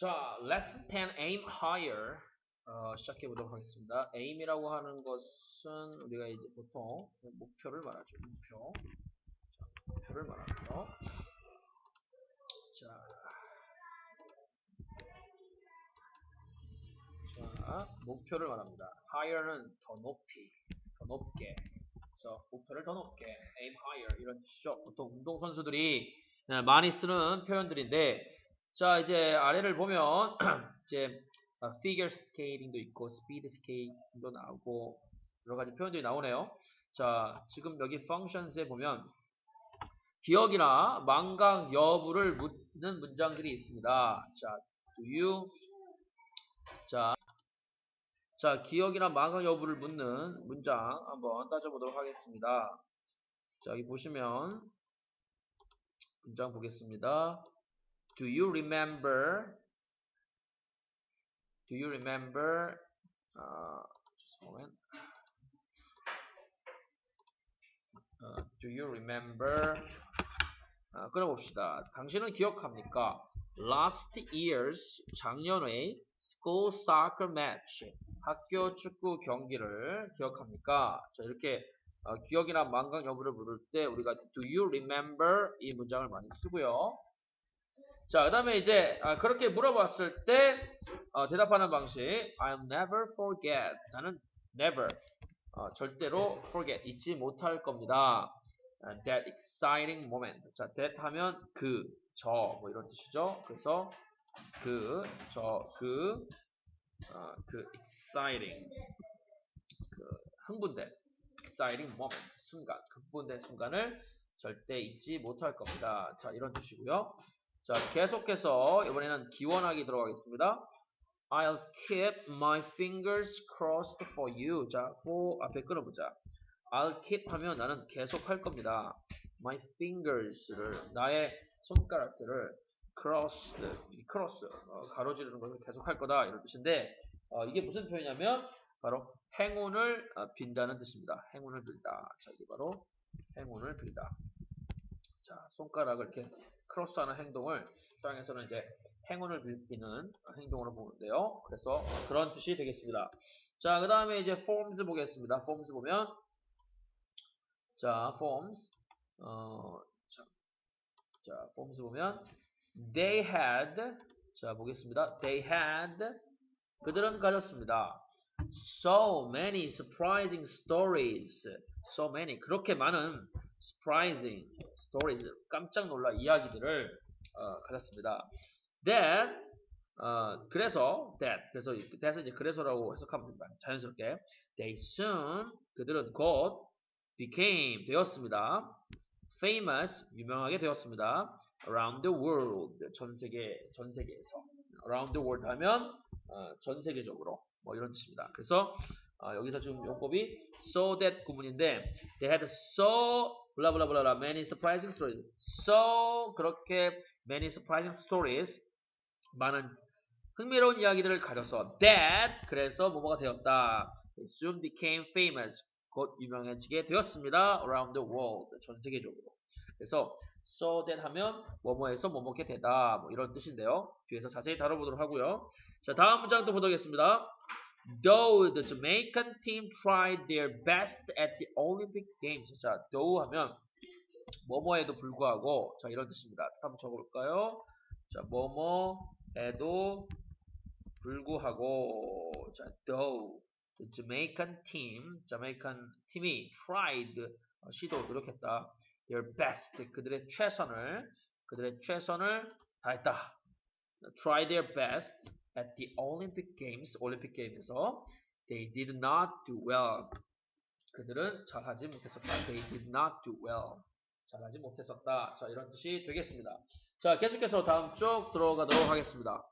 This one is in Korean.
자, lesson 10 aim higher 어, 시작해 보도록 하겠습니다. aim이라고 하는 것은 우리가 이제 보통 목표를 말하죠. 목표. 자, 목표를 말하죠. 자, 자, 목표를 말합니다. higher는 더 높이, 더 높게. 그래서 목표를 더 높게, aim higher 이런 뜻이죠. 보통 운동 선수들이 네, 많이 쓰는 표현들인데 자, 이제 아래를 보면 이제 어, figure skating도 있고 speed skating도 나오고 여러 가지 표현들이 나오네요. 자, 지금 여기 functions에 보면 기억이나 망각 여부를 묻는 문장들이 있습니다. 자, do you 자, 자, 기억이나 망각 여부를 묻는 문장 한번 따져보도록 하겠습니다. 자, 여기 보시면 문장 보겠습니다. Do you remember? Do you remember? Uh, just a moment. Uh, do you remember? 아, 끊어봅시다. 당신은 기억합니까? Last year's 작년의 school soccer match 학교 축구 경기를 기억합니까? 자 이렇게 어, 기억이나 망각 여부를 물을 때 우리가 do you remember 이 문장을 많이 쓰고요. 자, 그 다음에 이제 아, 그렇게 물어봤을 때 어, 대답하는 방식 I'll never forget 나는 never 어, 절대로 forget 잊지 못할 겁니다. Uh, that exciting moment 자, that 하면 그, 저 뭐 이런 뜻이죠. 그래서 그, 저, 그, 어, 그 exciting 그 흥분된 exciting moment 순간 흥분된 순간을 절대 잊지 못할 겁니다. 자, 이런 뜻이고요. 자, 계속해서 이번에는 기원하기 들어가겠습니다. I'll keep my fingers crossed for you. 자, for 앞에 끊어보자. I'll keep 하면 나는 계속 할 겁니다. My fingers를 나의 손가락들을 cross, cross 어, 가로지르는 것을 계속 할 거다 이런 뜻인데 어, 이게 무슨 표현이냐면 바로 행운을 어, 빈다는 뜻입니다. 행운을 빌다. 자, 이게 바로 행운을 빌다. 자, 손가락을 이렇게 크로스하는 행동을 서양에서는 이제 행운을 빌기는 행동으로 보는데요. 그래서 그런 뜻이 되겠습니다. 자, 그 다음에 이제 forms 보겠습니다. forms 보면 자, forms 어, 자, 자, forms 보면 they had 자, 보겠습니다. they had 그들은 가졌습니다. so many surprising stories so many 그렇게 많은 surprising stories 깜짝 놀라 이야기들을 어, 가졌습니다. That 어, 그래서 that 그래서 that을 이제 그래서라고 해석하면 됩니다. 자연스럽게 they soon 그들은 곧 became 되었습니다. famous 유명하게 되었습니다. around the world 전 세계 전 세계에서 around the world 하면 어, 전 세계적으로 뭐 이런 뜻입니다. 그래서 어, 여기서 지금 용법이 so that 구문인데 they had so 블라블라블라 many surprising stories. so 그렇게 many surprising stories 많은 흥미로운 이야기들을 가져서 that 그래서 뭐뭐가 되었다. Soon became famous. 곧 유명해지게 되었습니다. around the world 전 세계적으로. 그래서 so that 하면 뭐뭐에서 뭐뭐게 되다 뭐 이런 뜻인데요. 뒤에서 자세히 다뤄보도록 하고요. 자 다음 문장도 보도록 하겠습니다. Though the Jamaican team tried their best at the Olympic Games. 자, though 하면 뭐뭐에도 불구하고 자 이런 뜻입니다. 한번 적어볼까요? 자, 뭐뭐에도 불구하고 자, though the Jamaican team, Jamaican 팀이 tried 어, 시도 노력했다. Their best 그들의 최선을 그들의 최선을 다했다. Try their best at the Olympic Games, 올림픽 게임에서 they did not do well. 그들은 잘하지 못했었다. They did not do well. 잘하지 못했었다. 자, 이런 뜻이 되겠습니다. 자, 계속해서 다음 쭉 들어가도록 하겠습니다.